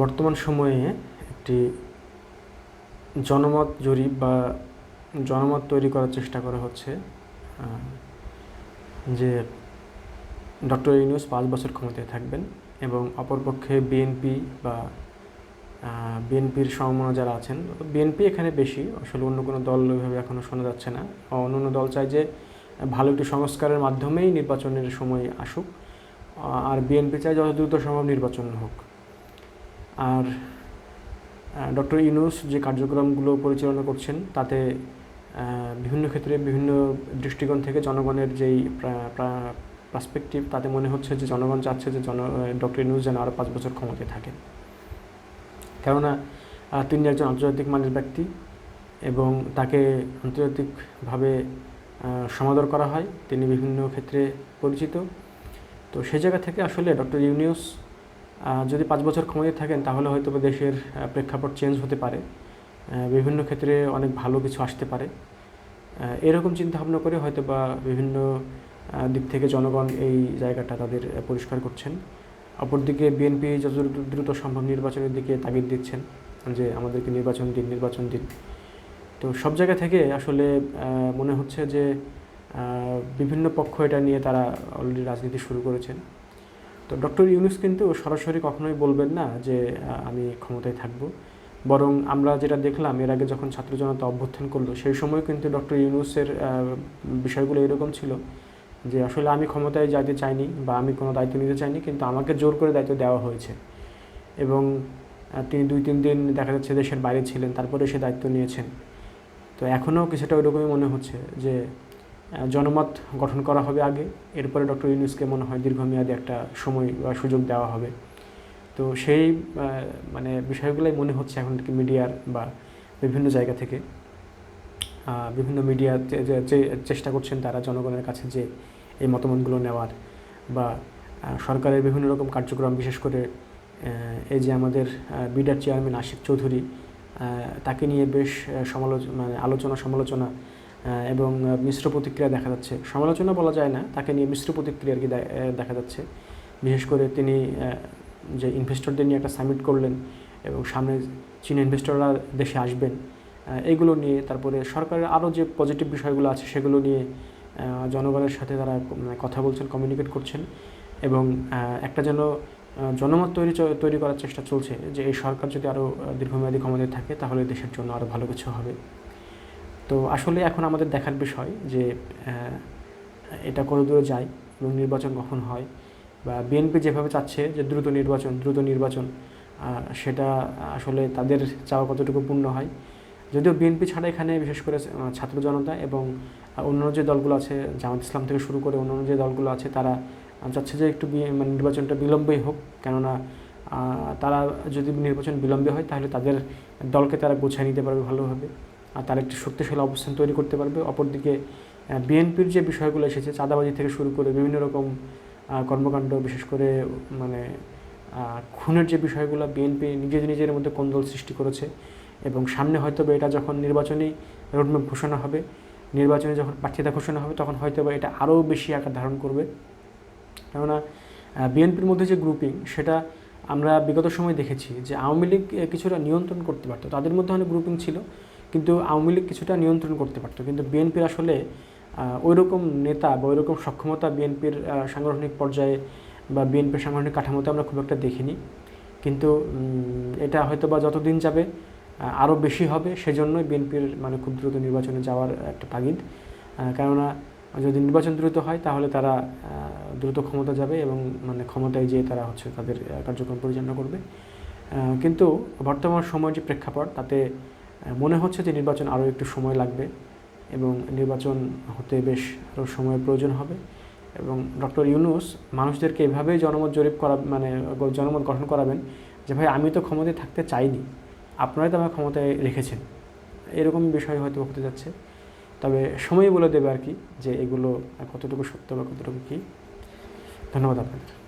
বর্তমান সময়ে একটি জনমত জরিপ বা জনমত তৈরি করার চেষ্টা করা হচ্ছে যে ডক্টর ইউনুস পাঁচ বছর ক্ষমতায় থাকবেন এবং অপরপক্ষে বিএনপি বা বিএনপির সমমনা যারা আছেন, বিএনপি এখানে বেশি, আসলে অন্য কোনো দল ওইভাবে এখনও শোনা যাচ্ছে না। অন্য অন্য দল চায় যে ভালো একটি সংস্কারের মাধ্যমেই নির্বাচনের সময় আসুক আর বিএনপি চায় যত দ্রুত সম্ভব নির্বাচন হোক। আর ডক্টর ইউনুস যে কার্যক্রমগুলো পরিচালনা করছেন, তাতে বিভিন্ন ক্ষেত্রে বিভিন্ন দৃষ্টিকোণ থেকে জনগণের যেই পার্সপেক্টিভ তাতে মনে হচ্ছে যে জনগণ চাচ্ছে যে জন, ডক্টর ইউনুস যেন আরও পাঁচ বছর ক্ষমতায় থাকেন। কেননা তিনি একজন আন্তর্জাতিক মানের ব্যক্তি এবং তাকে আন্তর্জাতিকভাবে সমাদর করা হয়। তিনি বিভিন্ন ক্ষেত্রে পরিচিত। তো সে জায়গা থেকে আসলে ডক্টর ইউনিউস যদি পাঁচ বছর ক্ষমতায় থাকেন, তাহলে হয়তো দেশের প্রেক্ষাপট চেঞ্জ হতে পারে। বিভিন্ন ক্ষেত্রে অনেক ভালো কিছু আসতে পারে। এরকম চিন্তা ভাবনা করে হয়তো বা বিভিন্ন দিক থেকে জনগণ এই জায়গাটা তাদের পরিষ্কার করছেন। অপরদিকে বিএনপি যত দ্রুত সম্ভব নির্বাচনের দিকে তাগিদ দিচ্ছেন যে আমাদেরকে নির্বাচন দিন নির্বাচন দিন। তো সব জায়গা থেকে আসলে মনে হচ্ছে যে বিভিন্ন পক্ষ এটা নিয়ে তারা অলরেডি রাজনীতি শুরু করেছেন। তো ডক্টর ইউনুস কিন্তু সরাসরি কখনোই বলবেন না যে আমি ক্ষমতায় থাকব। বরং আমরা যেটা দেখলাম, এর আগে যখন ছাত্র জনতা অভ্যুত্থান করল, সেই সময় কিন্তু ডক্টর ইউনুসের বিষয়গুলো এরকম ছিল যে, আসলে আমি ক্ষমতায় যেতে চাইনি বা আমি কোনো দায়িত্ব নিতে চাইনি, কিন্তু আমাকে জোর করে দায়িত্ব দেওয়া হয়েছে। এবং তিনি দুই তিন দিন দেখা যাচ্ছে দেশের বাইরে ছিলেন, তারপরে সে দায়িত্ব নিয়েছেন। তো এখনও কিছুটা ওইরকমই মনে হচ্ছে যে জনমত গঠন করা হবে আগে। এরপরে ডক্টর ইউনুসকে মনে হয় দীর্ঘমেয়াদী একটা সময় বা সুযোগ দেওয়া হবে। তো সেই মানে বিষয়গুলোই মনে হচ্ছে এখন কি মিডিয়ার বা বিভিন্ন জায়গা থেকে। বিভিন্ন মিডিয়া চেষ্টা করছেন তারা জনগণের কাছে যে এই মতামতগুলো নেওয়ার বা সরকারের বিভিন্ন রকম কার্যক্রম, বিশেষ করে এই যে আমাদের বিডার চেয়ারম্যান আশিক চৌধুরী তাকে নিয়ে বেশ সমালোচনা মানে আলোচনা সমালোচনা এবং মিশ্র প্রতিক্রিয়া দেখা যাচ্ছে। সমালোচনা বলা যায় না তাকে নিয়ে মিশ্র প্রতিক্রিয়া আর কি দেখা যাচ্ছে। বিশেষ করে তিনি যে ইনভেস্টরদের নিয়ে একটা সামিট করলেন এবং সামনে চীন ইনভেস্টররা দেশে আসবেন আহ, এইগুলো নিয়ে তারপরে সরকারের আরও যে পজিটিভ বিষয়গুলো আছে সেগুলো নিয়ে জনগণের সাথে তারা মানে কথা বলছেন কমিউনিকেট করছেন এবং একটা যেন জনমত তৈরি তৈরি করার চেষ্টা চলছে যে এই সরকার যদি আরও দীর্ঘমেয়াদী ক্ষমতায় থাকে তাহলে দেশের জন্য আরও ভালো কিছু হবে। তো আসলে এখন আমাদের দেখার বিষয় যে এটা কত দূরে যায় এবং নির্বাচন কখন হয় বা বিএনপি যেভাবে চাচ্ছে যে দ্রুত নির্বাচন দ্রুত নির্বাচন সেটা আসলে তাদের চাওয়া কতটুকু পূর্ণ হয়। যদিও বিএনপি ছাড়া এখানে বিশেষ করে ছাত্র জনতা এবং অন্যান্য যে দলগুলো আছে, জামাত ইসলাম থেকে শুরু করে অন্যান্য যে দলগুলো আছে, তারা চাচ্ছে যে একটু মানে নির্বাচনটা বিলম্বেই হোক। কেননা তারা যদি নির্বাচন বিলম্বে হয়, তাহলে তাদের দলকে তারা গুছিয়ে নিতে পারবে ভালোভাবে। তারা একটি শক্তিশালী অবস্থান তৈরি করতে পারবে। অপরদিকে বিএনপির যে বিষয়গুলো এসেছে, চাঁদাবাজি থেকে শুরু করে বিভিন্ন রকম কর্মকাণ্ড, বিশেষ করে মানে খুনের যে বিষয়গুলো বিএনপি নিজের নিজের মধ্যে কোন্দল সৃষ্টি করেছে এবং সামনে হয়তো বা এটা যখন নির্বাচনী রোডম্যাপ ঘোষণা হবে, নির্বাচনে যখন প্রার্থিতা ঘোষণা হবে, তখন হয়তো বা এটা আরও বেশি আকার ধারণ করবে। কেননা বিএনপির মধ্যে যে গ্রুপিং সেটা আমরা বিগত সময় দেখেছি যে আওয়ামী লীগ কিছুটা নিয়ন্ত্রণ করতে পারতো। তাদের মধ্যে অনেক গ্রুপিং ছিল। কিন্তু আওয়ামী লীগ কিছুটা নিয়ন্ত্রণ করতে পারতো। কিন্তু বিএনপির আসলে ওই রকম নেতা বা ওই রকম সক্ষমতা বিএনপির সাংগঠনিক পর্যায়ে বা বিএনপির সাংগঠনিক কাঠামোতে আমরা খুব একটা দেখিনি। কিন্তু এটা হয়তো বা যতদিন যাবে আরও বেশি হবে, সেজন্যই বিএনপির মানে খুব দ্রুত নির্বাচনে যাওয়ার একটা তাগিদ। কেননা, যদি নির্বাচন দ্রুত হয়, তাহলে তারা দ্রুত ক্ষমতা যাবে এবং মানে ক্ষমতায় যেয়ে তারা হচ্ছে তাদের কার্যক্রম পরিচালনা করবে। কিন্তু বর্তমান সময়ের যে প্রেক্ষাপট, তাতে মনে হচ্ছে যে নির্বাচন আরও একটু সময় লাগবে এবং নির্বাচন হতে বেশ আরও সময়ের প্রয়োজন হবে এবং ডক্টর ইউনুস মানুষদেরকে এভাবেই জনমত জরিপ করা মানে জনমত গঠন করাবেন যে, ভাই, আমি তো ক্ষমতায় থাকতে চাইনি। আপনারাই তো আমার ক্ষমতায় রেখেছেন। এরকম বিষয় হয়তো হতে যাচ্ছে। তবে সময় বলে দেবে আর কি যে, এগুলো কতটুকু সত্য বা কতটুকু কী। ধন্যবাদ আপনাদের